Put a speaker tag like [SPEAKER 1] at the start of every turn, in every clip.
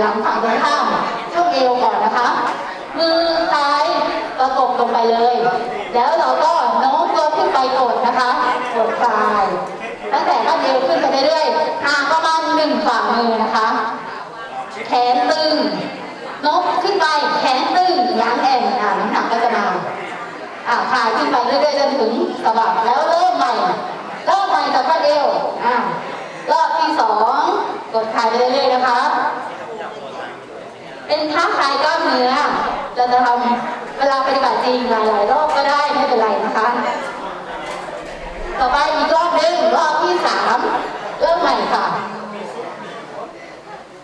[SPEAKER 1] ห
[SPEAKER 2] ลังฝั่งตรงข้ามช่วงเอวก่อนนะคะ มือซ้ายประกบลงไปเลย แล้วเราก็โน้มตัวขึ้นไปกดนะคะ กดปลายตั้งแต่ข้อเอวขึ้นไปเรื่อยๆห่างประมาณหนึ่งฝ่ามือนะคะ แขนตึงโน้มขึ้นไปแขนตึงล้างแอนอ่าน้ำหนักก็จะมาอ่าคลายขึ้นไปเรื่อยๆจนถึงสะบักแล้วเริ่มใหม่เริ่มใหม่จากข้อเอวอ่ารอบที่สองกดคลายไปเรื่อยๆนะคะ เป็นท่าคลายกล้ามเนื้อ เราจะทำเวลาปฏิบัติจริงหลายๆรอบก็ได้ไม่เป็นไรนะคะ ต่อไปอีกรอบหนึ่งรอบที่สามเริ่มใหม่ค่ะ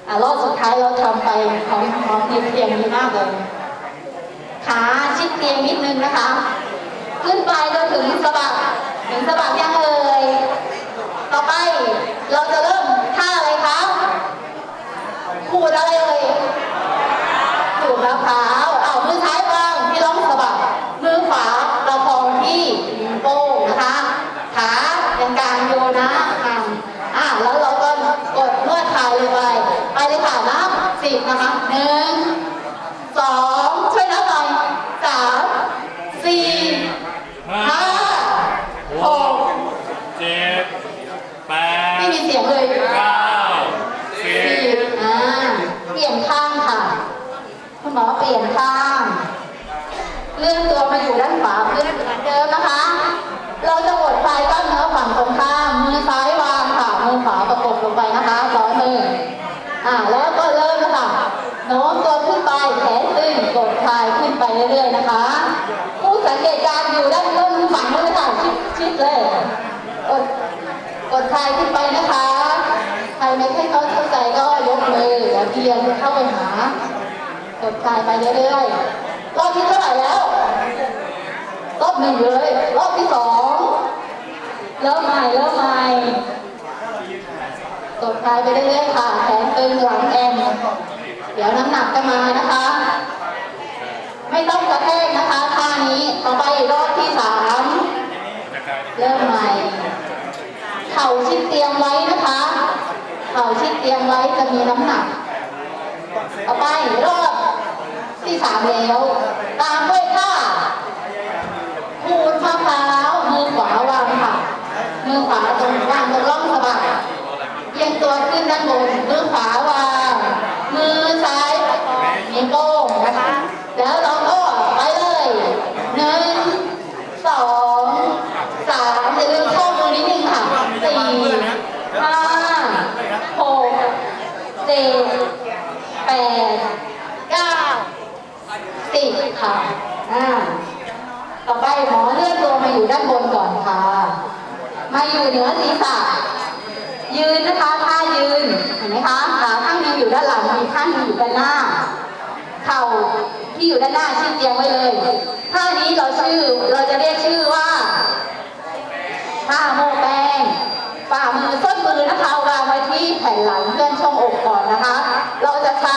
[SPEAKER 2] อ่ารอบสุดท้ายเราทำไปพร้อมๆเพียงดีมากเลยขาชิดเตียงนิดนึงนะคะ ขึ้นไปจนถึงสะบักถึงสะบักยังเอ่ยต่อไปเราจะเริ่มท่าอะไรคะขูดอะไรเอ่ย ขูดมะพร้าเอามือซ้ายวางที่ร่องสะบักมือขวาเราพองที่นิ้วโป้งนะคะ ขายันกลางโยนะอ่าอ่าแล้วเราก็กดนวดเท้ายลงไป ไปเลยค่ะนับสิบนะคะหนึ่ง สองช่วยนับหน่อยสามสี่ห้าหก
[SPEAKER 1] เจ็ดแปด
[SPEAKER 2] ไม่มีเสียงเลย
[SPEAKER 1] เก้าสิ
[SPEAKER 2] สี่
[SPEAKER 1] บ
[SPEAKER 2] อ่าเปลี่ยนข้างค่ะ คุณหมอเปลี่ยนข้าง เลื่อนตัวมาอยู่ด้านขวาเพื่อนเหมือนเดิมนะคะ เราจะกดปลายกล้ามเนื้อฝั่งตรงข้าม มือซ้ายวางค่ะ มือขวาประกบลงไปนะคะร้อยมือ อ่า แล้วก็เริ่มนะคะโน้มตัวขึ้นไปแขนตึงกดคลายขึ้น ไปเรื่อยๆนะคะ ผู้สังเกตการณ์อยู่ด้านต้นฝั่งนู้นเลยค่ะชิดชิดเลยกดกดคลายขึ้นไปนะคะใครไม่ให้เขาเข้าใจก็ยกมือแล้วเพียงเข้าไปหากดคลายไปเรื่อยๆรอบที่เท่าไหร่แล้วรอบหนึ่งเลยรอบที่สองเริ่มใหม่เริ่มใหม่กดคลายไปเรื่อยๆค่ะแขนตึงหลังแอนเดี๋ยวน้ำหนักจะมานะคะ ไม่ต้องกระแทกนะคะท่านี้ต่อไปรอบที่สามเริ่มใหม่ เข่าชิดเตียงไว้นะคะ เข่าชิดเตียงไว้จะมีน้ำหนัก ต่อไปรอบที่สามแล้ว ตามด้วยท่าคูนมะพร้าวมือขวาวางค่ะ มือขวาตรงวางตรงร่องสะบักเอียงตัวขึ้นด้านบนมือขวาวางมือซ้ายมีโป้งนะคะ แล้วเรา ต่อไปหมอเลื่อนตัวมาอยู่ด้านบนก่อนค่ะ มาอยู่เหนือศีรษะ ยืนนะคะท่ายืน เห็นไหมคะ ขาข้างหนึงอยู่ด้านหลังอีข้างนึงอยู่ด้านหน้า เข่าที่อยู่ด้านหน้าชิดเตียงไว้เลย ท่านี้เราชื่อ เราจะเรียกชื่อว่าท่าโมแป้งฝ่ามือส้นมือนะคะวางไว้ที่แผ่นหลังเลื่อนช่องอกก่อนนะคะ เราจะใช้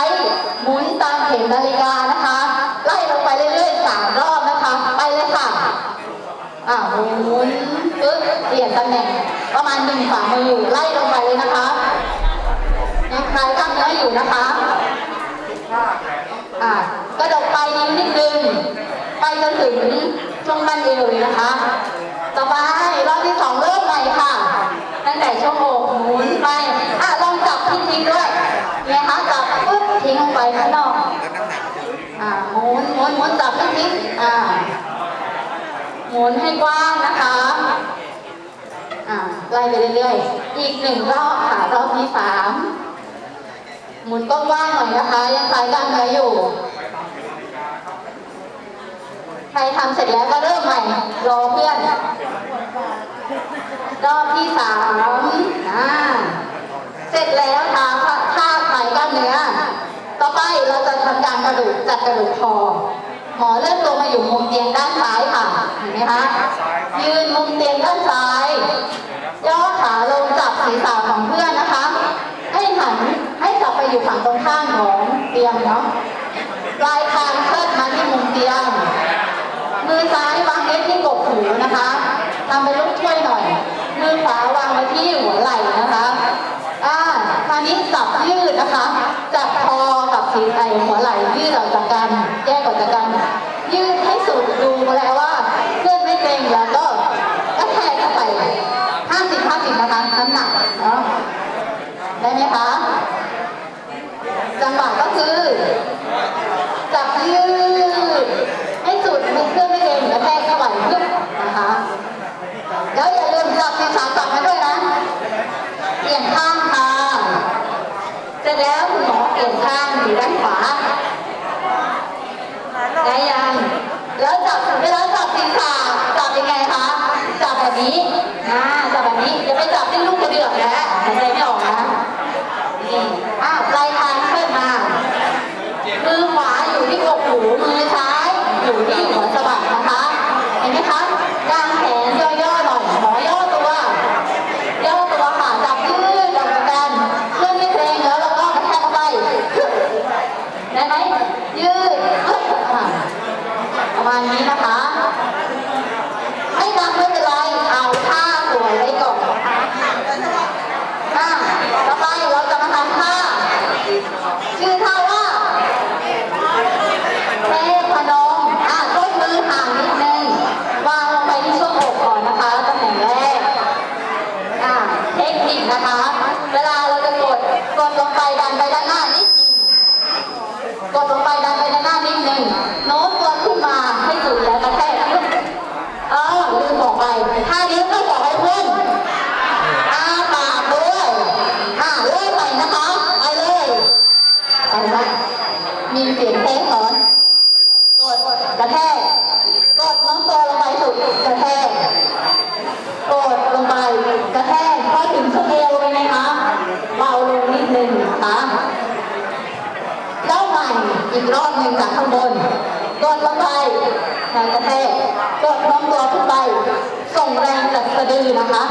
[SPEAKER 2] หมุนตามเข็มนาฬิกานะคะ อ่าหมุนปึ๊บเปลี่ยนตำแหน่ง ประมาณหนึ่งฝ่ามือไล่ลงไปเลยนะคะยังคลายกล้ามเนื้ออยู่นะคะอ่ากระดกไปลายนิ้วนิดนึงไปจนถึงช่วงบั้นเอวเลยนะคะ ต่อไปรอบที่สองเริ่มใหม่ค่ะ ตั้งแต่ช่วงอกหมุนไปอะลองจับทิ้งทิ้งด้วยเนี่ยคะจับปึ๊บทิ้งลงไปข้างนอก อ่าหมุนหมุนหมุนจับทิ้งทิ้งอ่า ห มุนให้กว้างนะคะอ่าไล่ไปเรื่อยๆ อีกหนึ่งรอบค่ะ รอบที่สามหมุนกว้างๆหน่อยนะคะ ยังคลายกล้ามเนื้ออยู่ ใครทำเสร็จแล้วก็เริ่มใหม่ รอเพื่อน รอบที่สามอ่าเสร็จแล้วทาท่าคลายกล้ามเนื้อ ต่อไปเราจะทำการกระดูกจัดกระดูกคอ หมอเลื่อนตัวมาอยู่มุมเตียงด้านซ้ายค่ะ เห็นไหมคะ ยืนมุมเตียงด้านซ้าย ย่อขาลงจับศีรษะของเพื่อนนะคะ ให้หันให้จับไปอยู่ฝั่งตรงข้ามของเตียงเนาะ ปลายคางเชิดมาที่มุมเตียง มือซ้ายวางไว้ที่กกหูนะคะทำเป็นลูกช่วยหน่อย มือขวาวางไว้ที่หัวไหล่นะคะ อีกรอบหนึ่งจากข้างบนกดลงไปกระแทกกดน้องตัวขึ้นไป ส่งแรงจากสะดือนะคะ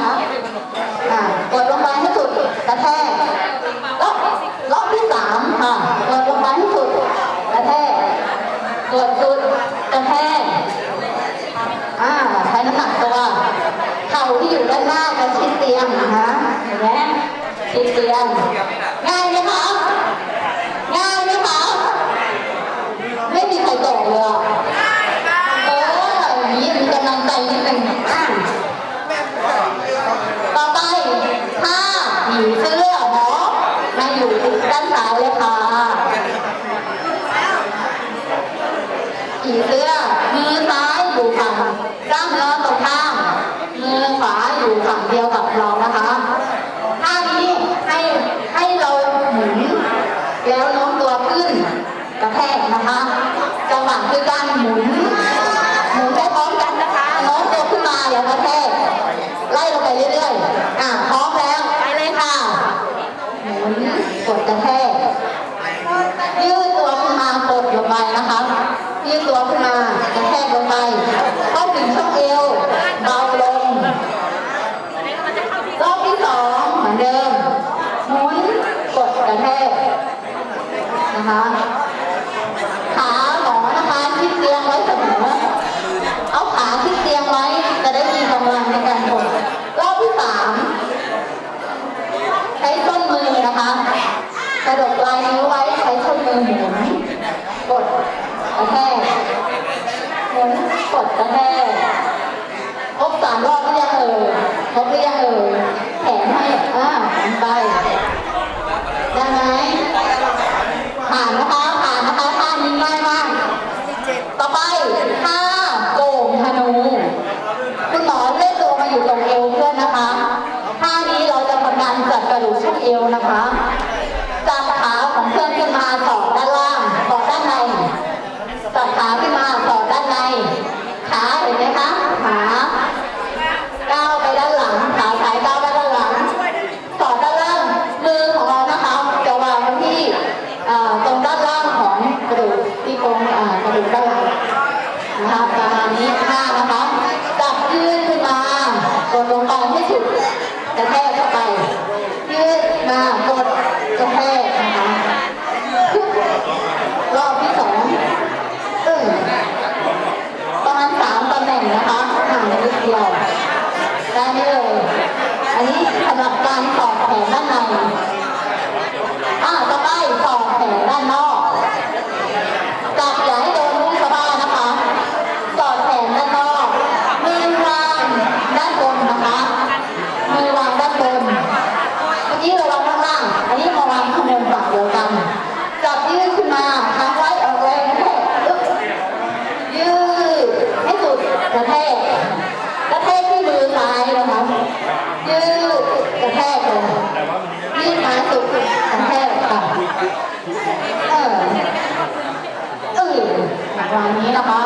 [SPEAKER 2] กดลงไปให้สุดกระแทกรอบรอบที่สามค่ะกดลงไปให้สุดกระแทกกดสุดกระแทกอ่าใช้น้ำหนักตัวเข่าที่อยู่ด้านหน้ากระชิดเตียงนะคะเห็นไหมชิดเตียงง่ายเลยอะเอออย่างนี้มีกำลังใจนิดนึงอะต่อไปถ้าผีเสื้อหมอมาอยู่ ด้านซ้ายเลยค่ะผีเสื้อมือซ้ายอยู่ฝั่งกล้ามเนื้อตรงข้ามมือขวาอยู่ฝั่งเดียวกับเรานะคะท่านี้ให้ให้เราหมุน แล้วโน้มตัวขึ้นกระแทกนะคะจังหวะคือการหมุน หมุนไปพร้อมกันนะคะโน้มตัวขึ้นมาแล้วกระแทกไล่ลงไปเรื่อยๆอะพร้อมแล้วไปเลยค่ะ หมุนกดกระแทกยืดตัวขึ้นมากดลงไปนะคะยืดตัวขึ้นมากระแทกลงไปเข้าถึงช่วงเอวเบาลง รอบที่สองเหมือนเดิม หมุนกดกระแทก นะคะขาหมอนะคะที่เตียงไว้เสมอเอาขาที่เตียงไว้จะได้มีกำลังในการกดรอบที่สามใช้ส้นมือนะคะ กระดกปลายนิ้วไว้ใช้ส้นมือหมุนกดกระแทกหมุนกดกระแทกครบสามรอบหรือยังเอ่ยครบหรือยังเอ่ยแขนให้อ่าไปได้ไหมผ่านนะคะผ่านนะคะท่านี้ง่ายมากต่อไปท่าโก่งธนูคุณหมอเล่นตัวมาอยู่ตรงเอวเพื่อนนะคะท่านี้เราจะทำการจัดกระดูกช่วงเอวนะคะจับขาของเพื่อนขึ้นมา สอดด้านล่างสอดด้านในจับขาขึ้นมาสอดด้านใน ขาเห็นไหมคะขาก้าวไปด้านหลังขาซ้ายก้าวไปด้านหลังสอดด้านล่างมือของเรานะคะจะวางไว้ที่ตรงด้านล่างของกระดูกที่โครงกระดูกด้านหลังนะคะประมาณนี้ห้านะคะจับยืดขึ้นมากดลงไปให้สุดกระแทกเข้าไปยืดมากดกระแทกนะคะรอบที่สองตึ้งประมาณสามตำแหน่งนะคะ ห่างกันนิดเดียว ได้ไหมเอ่ยอันนี้สำหรับการสอดแขนด้านใน อ่าต่อไปสอดแขนด้านนอก จับอย่าให้โดนลูกสะบ้านะคะ สอดแขนด้านนอก มือวางด้านบนนะคะ มือวางด้านบน เมื่อกี้เราวางข้างล่าง อันนี้มาวางข้างบนฝั่งเดียวกัน จับยืดขึ้นมาค้างไว้ออกแรงกระแทกอึ๊บยืดให้สุดกระแทก กระแทกที่มือซ้ายนะคะ ยืดกระแทกเลยยืดมาสุดกระแทกค่ะ เออ เออประมาณนี้นะคะ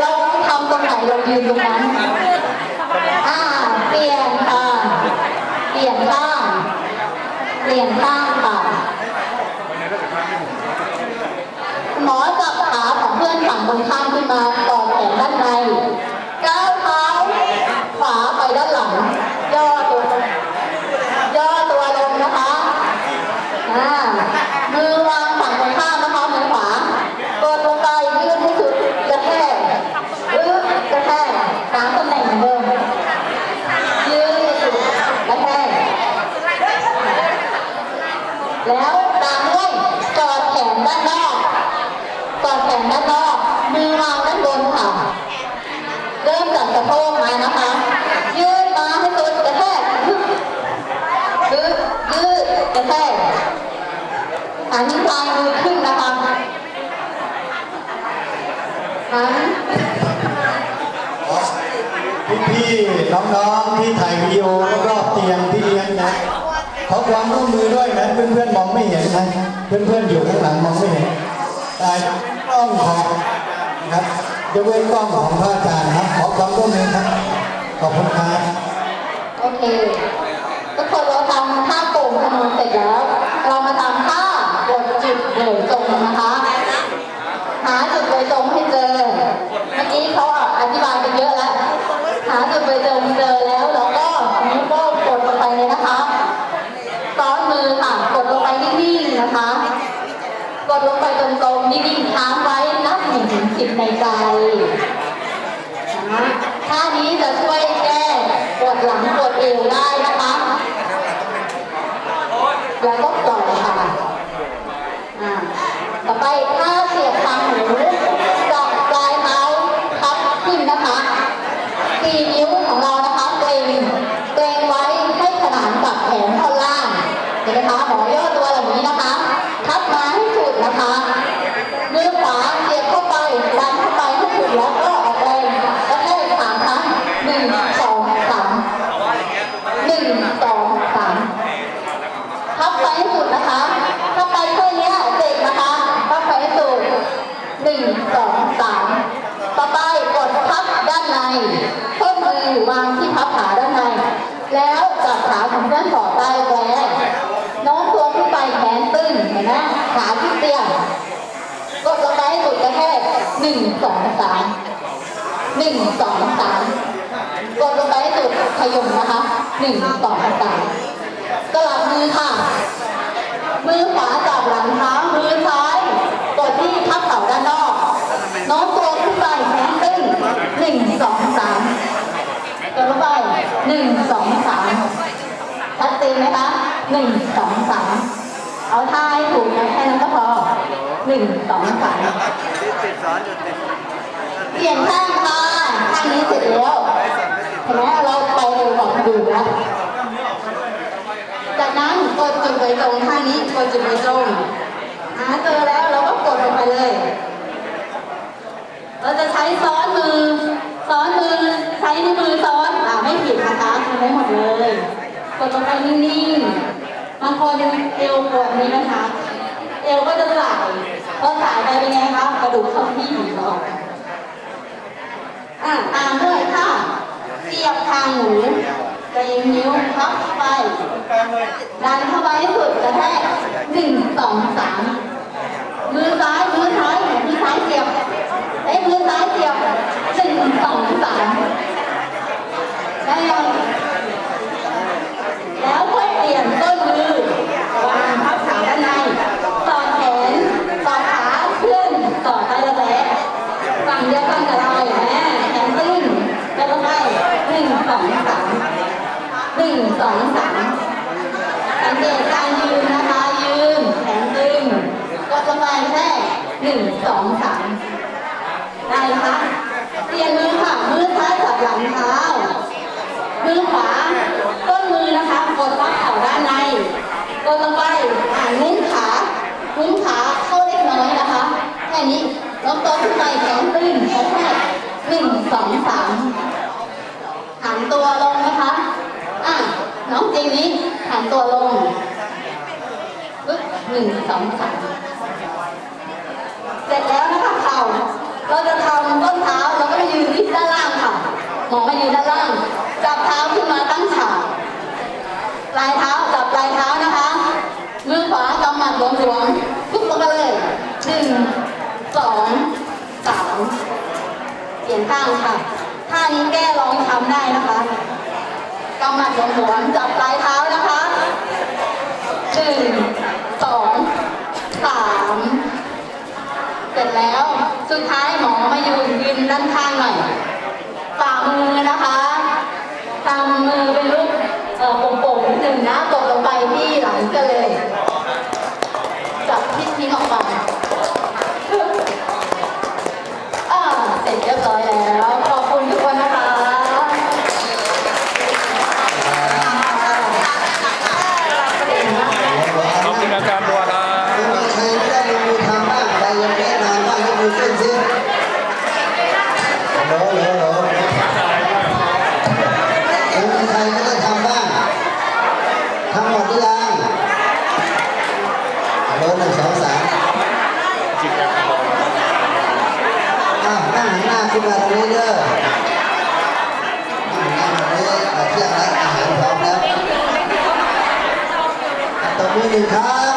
[SPEAKER 2] เราทำตรงไหน เรายืนตรงนั้นอ่าเปลี่ยนค่ะเปลี่ยนข้างเปลี่ยนข้างค่ะหมอจับขาของเพื่อนฝั่งตรงข้ามขึ้นมาต่อแขนด้านในก้าวเท้าขวาไปด้านหลัง ย่อตัว ย่อตัวลงนะคะ อ่า มือวางฝั่งตรงข้ามนะคะ มือขวากดลงไปยืดให้สุดกระแทกยืดกระแทกตามตำแหน่งเหมือนเดิมยืดสุดกระแทก แล้วตามด้วยกอดแขนด้านนอกกอดแขนด้านนอก มือวางด้านบนค่ะ เริ่มจากสะโพกมานะคะ ยืดมาให้สุดกระแทกยืดยืดกระแทกหันปลายมือขึ้นนะคะหัน
[SPEAKER 3] พี่ๆน้องๆที่ถ่ายวิ ดีโอรอบเตียงที่เลี้ยงนะขอความร่วมมือด้วยนะเพื่อนๆมองไม่เห็นนะเพื่อนๆอยู่ข้างหลังมองไม่เห็นแต่กล้องของนะครับยกเว้นกล้องของพระอาจารย์นะครับขอความร่วมมือครับขอบคุณครับ
[SPEAKER 2] โอเคทุกคนเราทำท่าโป่งธนูเสร็จแล้ว เรามาทำท่ากดจุดเหลยตรงนะคะ หาจุดโดยตรงให้เจอ เมื่อกี้เขาอธิบายไปเยอะแล้ว หาจุดโดยตรงเจอแล้วเราก็นิ้วโป้งกดลงไปเลยนะคะซ้อนมือค่ะ กดลงไปนิ่งๆนะคะ กดลงไปตรงๆนิ่งๆค้างไว้นับห ดในใจนะท่านี้จะช่วยแก้ปวดหลังปวดเอวได้นะคะแล้วก็ปล่อยค่ะ อ่า ต่อไปท่าเสียบเท้า หมูจับปลายเท้าพับขึ้นนะคะสี่นิ้วของเรานะคะเกรงเกรงไว้ให้ขนานกับแขนท่อนล่างเห็นไหมคะหมอย่อตัวแบบนี้นะคะ พับมาให้สุดนะคะ มือขวาเสียบเข้าไปดันเข้าไปให้สุดแล้วก็ออกแรงกระแทกสามครั้งหนึ่งสองสามหนึ่งสองสามพับไปให้สุดนะคะ ถ้าไปแค่เนี้ยเจ็บนะคะพับไปให้สุดหนึ่งสองสามต่อไปกดพับด้านในข้อมือวางที่พับขาด้านใน แล้วจับขาของเพื่อนสอดใต้แผลโน้มตัวขึ้นไปแขนตึงเห็น ไหมขาขึ้นเตียงกดลงไปจุดกระแทกหนึ่งสองสามหนึ่งสองสามกดลงไปสุดขยมนะคะหนึ่งสองสามสลับมือค่ะ มือขวาจับหลังเท้ามือซ้ายกดที่ทับเข่าด้านนอกโน้มตัวขึ้นไปแขนตึงหนึ่งสองสามกดลงไปหนึ่งสองสามชัดเจนไหมคะหนึ่งสองสาม เอาท่าให้ถูกนะแค่นั้นก็พอหนึ่งสองสามเปลี่ยนข้างค่ะข้างนี้เสร็จแล้วเห็นไหมเราไปเร็วกว่าคนอื่นนะจากนั้นกดจุดไว้ตรงท่านี้กดจุดไว้ตรงหาเจอแล้วเราก็กดลงไปเลย เราจะใช้ซ้อนมือ ซ้อนมือใช้นิ้วมือซ้อนอ่าไม่ผิดนะคะทำได้หมดเลย กดลงไปนิ่งๆ บางคนเอวปวดนี้นะคะ เอวก็จะสายพอสายไปเป็นไงคะกระดูกเข้าที่หนีออกอะตามด้วยค่ะเสียบทางหมูเกรงนิ้วพับไปดันเข้าไปให้สุดกระแทกหนึ่งสองสามมือซ้ายมือซ้ายมือซ้ายเสียบเอ้ยมือซ้ายเสียบหนึ่งสองสามได้ยังแล้วค่อยเปลี่ยนต้นมือวางทับขาด้านในสอดแขนสอดขาขึ้นสอดใต้ระแวะฝั่งเดียวกันกับเราแม่แขนตึงแล้วก็ไปห นึ่งสองสามหนึ่งสองสามสังเกตการยืนนะคะยืนแขนตึงกดลงไปแค่หนึ่งสองสามได้นะคะเปลี่ยนมือค่ะมือซ้ายจับหลังเท้ามือขวาต้นมือนะคะกดทับเข่าด้านในกดลงไปอ่านมุ้งขามุ้งขาเข้าเล็กน้อยนะคะ แค่นี้แล้วตัวขึ้นไปแขนตึงแค่หนึ่งสองสาม หันตัวลงนะคะ อะ น้องจริงนี้หันตัวลงปึ๊บหนึ่ง สองสาเสร็จแล้วนะคะเข่าเราจะทำต้นเท้าเราก็มายืนที่ด้านล่างค่ะหมอมายืนด้านล่าง จับเท้าขึ้นมาตั้งฉากปลายเท้าจับปลายเท้านะคะ มือขวากำหมัดหลวมๆปุ๊บลงไปเลยหนึ่งสองสามเปลี่ยนข้างค่ะท่านี้แก้ลองทำได้นะคะกำหมัดหลวมๆจับปลายเท้านะคะหนึ่งสองสาม เสร็จแล้ว สุดท้ายหมอมายืนยืนด้านข้างหน่อยฝ่ามือนะคะทำมือเป็นรูปเออโป่งๆหนึ่งนะตกลงไปที่หลังกันเลย จับทิ้งทิ้งออกมา อ่าเสร็จเรียบร้อยแล้ว ขอบคุณทุกคนนะคะ
[SPEAKER 1] ขอบคุณอาจารย์บัวครับ
[SPEAKER 4] มีใครไม่ได้ลงมือทำบ้างใครยังไม่ได้ทำบ้างยกมือขึ้นสิโหลโหลโหลยังมีใครไม่ได้ทำบ้างทำหมดหรือยังโหลหนึ่งสองสามอ้าวนั่งหันหน้าขึ้นมาตรงนี้เด้อนั่งหันหน้าแบบนี้อะเที่ยงแล้วอาหารพร้อมแล้วตบมือหนึ่งครั้ง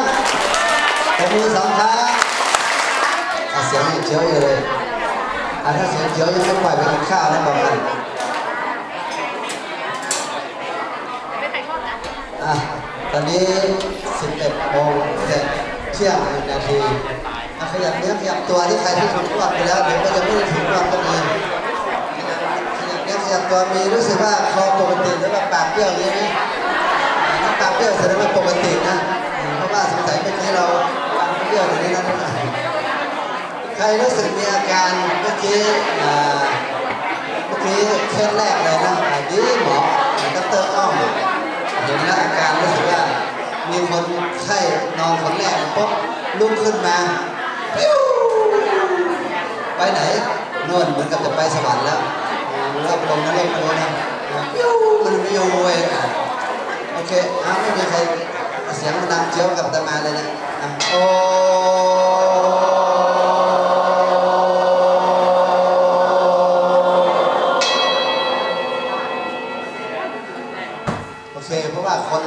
[SPEAKER 4] ตบมือสองครั้งอะเสียงยังเจียวอยู่เลยอะถ้าเสียงเจียวยังไม่ปล่อยไปกิน ข้าวนะบอกกันอะตอนนี้ 11โมงเสร็จเที่ยงหนึ่งนาทีอะขยับเนื้อขยับตัวที่ใครที่ถูกนวดไปแล้วเดี๋ยวก็จะไม่ได้ถูกนวดก็มีขยับเนื้อขยับตัวมีรู้สึกว่าคอปกติหรือว่าปากเบี้ยวอย่างนี้ไหมถ้าปากเบี้ยวแสดงว่าปกตินะเพราะว่าสงสัยเมื่อกี้เราปากเบี้ยวอย่างนี้นะใครรู้สึกมีอาการเมื่อกี้อ่า กี้เคสแรกเลยนะอ่าดีหมอดรอ้อมเห็นอาการรู้สึกว่ามีคนไข้นอนคนแรกปุ๊บลุกขึ้นมาไปไหนโน่นเหมือนกับจะไปสวรรค์แล้วรอบลงนั้นรอบโน้นนะปิ้วมันไม่อยู่เว้ยอะโอเคอ้าวไม่มีใครเสียงมันดังเจียวกับอามาเลยนะโอ้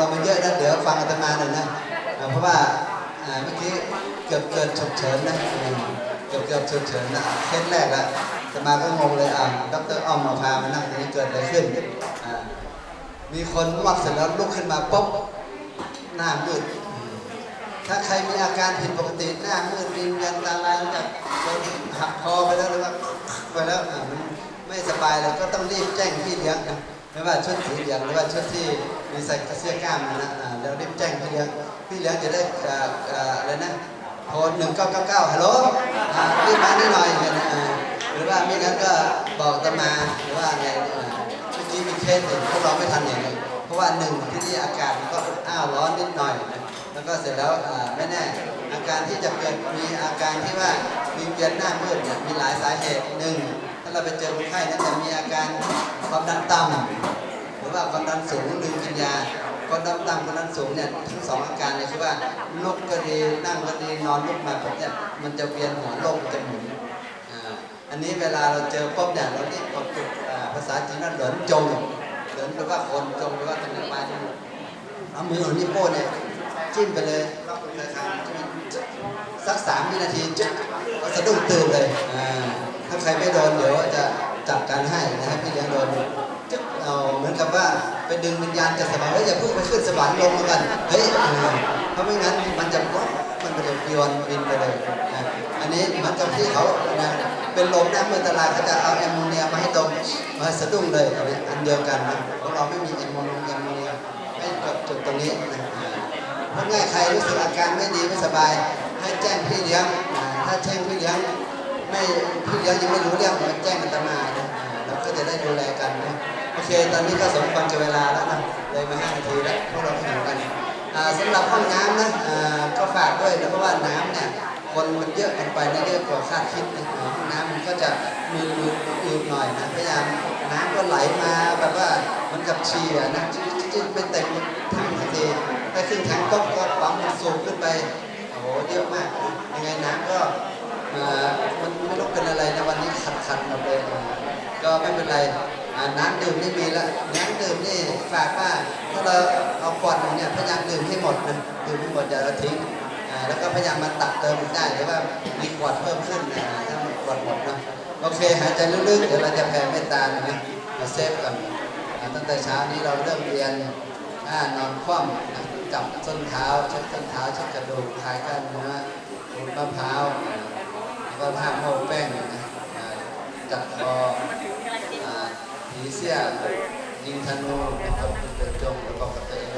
[SPEAKER 4] เรามันเยอะนะเดี๋ยวฟังอาตมาหน่อยนะ เพราะว่าเมื่อกี้เกือบเกิดฉุกเฉินนะเกือบเกือบฉุกเฉินนะเคสแรกแล้วอาตมาก็งงเลยอะดรอ้อมมาพามานั่งตรงนี้เกิดอะไรขึ้น มีคนนวดเสร็จแล้วลุกขึ้นมาปุ๊บหน้ามืดถ้าใครมีอาการผิดปกติหน้ามืดวิงเวียนตาลายแบบโดนหักคอไปแล้วหรือว่าไปแล้วมันไม่สบายเลยก็ต้องรีบแจ้งพี่เลี้ยงนะไม่ว่าชุดสีเหลืองหรือว่าชุดที่ มีใส่เสื้อกล้ามนะอ่าแล้วรีบแจ้งพี่เลี้ยงพี่เลี้ยงจะได้อ่าอะไรนะโทรหนึ่งเก้าเก้าเก้าฮัลโหลรีบมาหน่อยอย่างเงี้ยนหรือว่าไม่งั้นก็บอกตมาหรือว่าไงเมื่อกี้มีเคสหนึ่งพวกเราไม่ทันเห็นเลยเพราะว่าหนึ่งที่นี่อากาศมันก็อ้าวร้อนนิดหน่อยนะแล้วก็เสร็จแล้วไม่แน่ อาการที่จะเกิดมีอาการที่ว่ามีเวียนหน้ามืดเนี่ยมีหลายสาเหตุหนึ่งถ้าเราไปเจอคนไข้นั้นจะมีอาการความดันต่ำ ว่าความดันสูงลืมกินยาความดันต่ำความดันสูงเนี่ยทั้งสองอาการเลยคือว่าลุกก็ดีนั่งก็ดีนอนลุกมาปุ๊บเนี่ยมันจะเวียนหัวโลกจะหมุนอันนี้เวลาเราเจอปุ๊บเนี่ยเราเรียกว่าจุดภาษาจีนว่าเหลินจงเหลินแปลว่าคนจงแปลว่าตรงนี้ปายจมูกเอามือของนิ้วโป้เนี่ยจิ้มไปเลยรอบเคยคางสักสามวินาทีจุ๊บก็สะดุ้งตื่นเลยถ้าใครไม่โดนเดี๋ยวจะจับการให้นะครับพี่เลี้ยงโดน เอาเหมือนกับว่าไปดึงวิญญาณจากสวรรค์เฮ้ยอย่าเพิ่งไปขึ้นสวรรค์ลงมากันเฮ้ยเพราะไม่งั้นมันจะมันจะโยนบินไปเลยอันนี้มือนกับที่เขาเป็นลมน้ำมือตลาดเขาจะเอาแอมโมเนียมาให้ดมมาสะดุ้งเลยอันเดียวกันนะของเราไม่มีแอมโมเนียมโมเนียให้กดจุดตรงนี้นะเพราะง่ายใครรู้สึกอาการไม่ดีไม่สบาย ให้แจ้งพี่เลี้ยงถ้าแจ้งพี่เลี้ยงไม่พี่เลี้ยงยังไม่รู้เรื่องมาแจ้งอาตมานะเราก็จะได้ดูแลกันนะ เค ตอนนี้ก็สมควรกับเวลาแล้วนะ เลยมาห้านาทีแล้วพวกเราก็อยู่กันสำหรับห้องน้ำนะก็ฝากด้วยนะเพราะว่าน้ำเนี่ยคนมันเยอะกันไปนะเยอะกว่าคาดคิดนะห้องน้ำมันก็จะมีรูอืดหน่อยนะพยายามน้ำก็ไหลมาแบบว่ามันกับเชียนะจิ้มไปเต็มถังทันทีถ้าขึ้นถังก็ก็ปั๊มมันสูงขึ้นไปโอ้โหเยอะมากยังไงน้ำก็มันไม่รู้เป็นอะไรนะวันนี้ขัดขัดๆหมดเลยก็ไม่เป็นไร น้ำดื่มนี่มีแล้วน้ำดื่มนี่ฝากว่าถ้าเราเอาขวดหนึ่งเนี่ยพยายามดื่มให้หมดนะดื่มให้หมดอย่าทิ้งแล้วก็พยายามมาตักเติมได้หรือว่ามีขวดเพิ่มขึ้นนะถ้าขวดหมดนะโอเคหายใจลึกๆเดี๋ยวเราจะแผ่เมตตานะมาเซฟกันอ่าตั้งแต่เช้านี้เราเริ่มเรียนนอนคว่ำจับส้นเท้าช็ดส้นเท้าช็ดกระดูกคลายกล้ามเนื้อขูดมะพร้าวแล้วก็ท่าโม้แป้งนะจัดคอ ผีเสื้อยิงธนูนะครับเดินจงแล้วบอกกับตัวเอง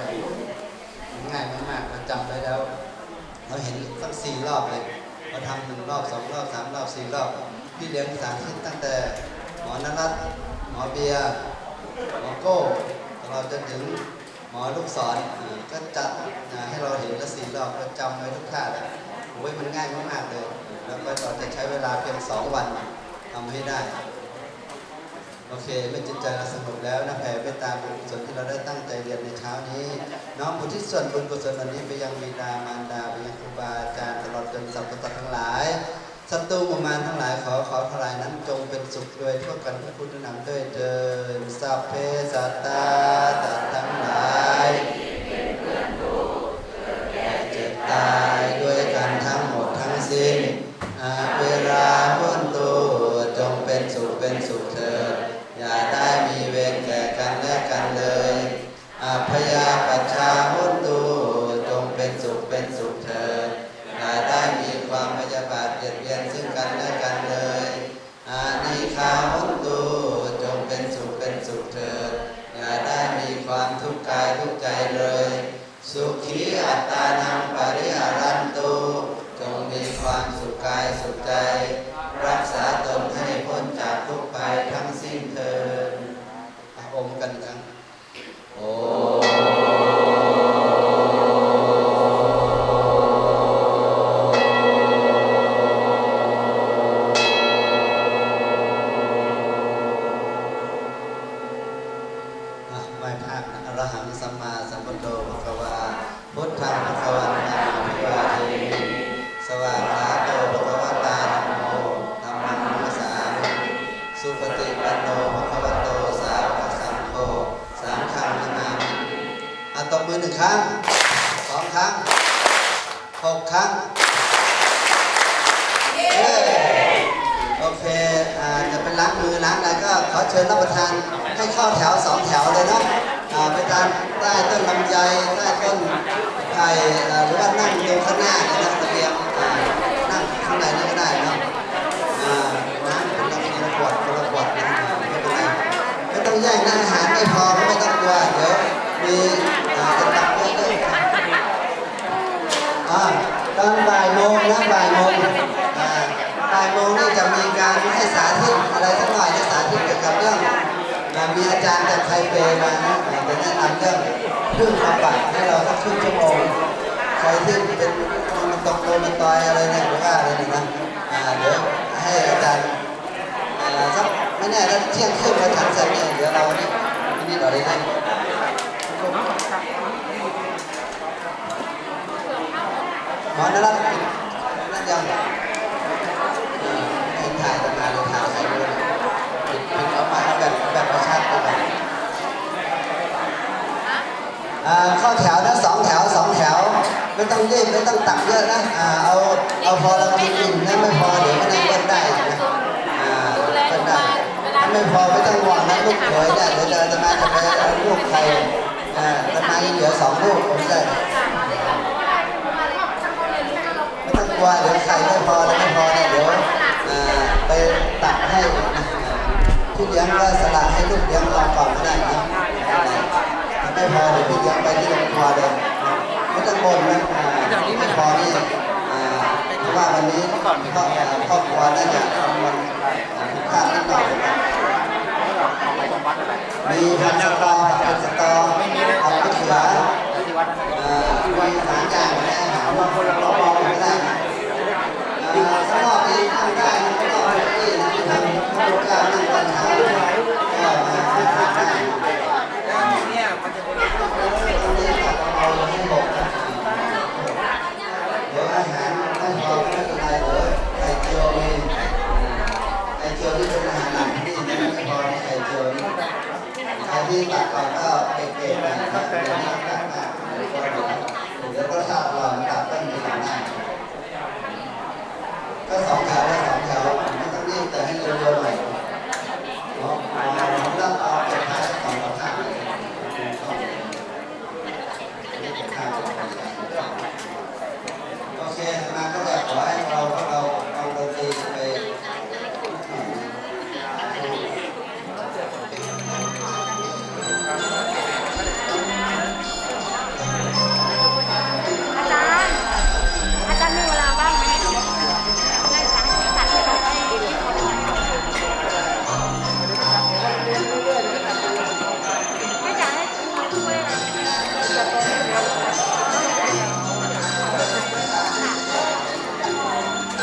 [SPEAKER 4] ง่ายมากๆเราจำได้แล้ว เราเห็นสักสี่รอบเลยเราทำหนึ่งรอบสองรอบสามรอบสี่รอบพี่เลี้ยงสาธิตตั้งแต่ หมอนรัตน์หมอเบียร์หมอโก้เราจนถึงหมอลูกศรก็จัดให้เราเห็นละสี่รอบก็จำไว้ทุกท่าเลยโอ้ยมันง่ายมากๆเลย แล้วก็เราจะใช้เวลาเพียงสองวันทำให้ได้ โอเคเมื่อจิตใจเราสงบแล้วนะแผ่เมตตาบุญกุศลที่เราได้ตั้งใจเรียนในเช้านี้ น้อมบุญที่ส่วนบุญกุศลอันนี้ไปยังบิดามารดาไปยังครูบาอาจารย์ตลอดจนสรรพสัตว์ทั้งหลายศัตรูหมู่มารทั้งหลายขอขอทลายนั้นจงเป็นสุขด้วยทั่วกันทุกคุณนำด้วยเดินสัพเพสัตตาตัดทั้งหลาย กายสุขใจ ให้สาธิตอะไรสักหน่อยนะสาธิตเกี่ยวกับเรื่องอ่ามีอาจารย์จากไทเปมานะอ่าจะแนะนำเรื่องเครื่องบำบัดให้เราสักครึ่งชั่วโมงใครที่เป็นมันตกโดนตอยอะไรเนี่ยหรือว่าอะไรนี่นะอ่าเดี๋ยวให้อาจารย์อ่าสักไม่แน่ถ้าเที่ยงครึ่งมาทำเสร็จเนี่ยเดี๋ยวเราเนี่ยนี่ต่อเลยนะหมอนรัตน์นั่นยังเอ่อเห็นถ่ายตั้งนานเลยถ่ายใครด้วยปิดปิดเอามาเอาแบบแบบประชันกันไปอ่า เข้าแถวนะสองแถวสองแถว ไม่ต้องรีบไม่ต้องตักเยอะนะอ่าเอาเอาพอเรากินอิ่มนะไม่พอเดี๋ยวก็นั่งเล่นได้นะอ่าเล่นได้ถ้าไม่พอไม่ต้องห่วงนะลูกเขยเนี่ยเดี๋ยวจะจะมาจะไปเอาลูกใครอ่าจะมายังเหลือสองลูกผมจะไม่ต้องกลัวเดี๋ยวใครไม่พอแล้วไม่พอเนี่ยเดี๋ยวอ่าไปตักให้นะพี่เลี้ยงก็สละให้ลูกเลี้ยงรอก่อนก็ได้นะถ้าไม่ พอเดี๋ยวพี่เลี้ยงไปที่โรงครัวเลยนะไม่ต้องบ่นนะอ่าไม่พอนี่เพราะว่าวันนี้ครอบครอบครัวน่าจะทำมันอ่าผิดพลาดนิดหน่อยนะมีผักสตอผักสตอผักมะเขืออ่ามีสารอย่างในอาหารบางคนเรามองไม่ได้นะอ่าข้างนอกนี้ทำได้นะข้างนอกที่ที่ทำข้าวกล้านั่งตอนเช้า ที่ตัดไปก็เก็บๆนะครับ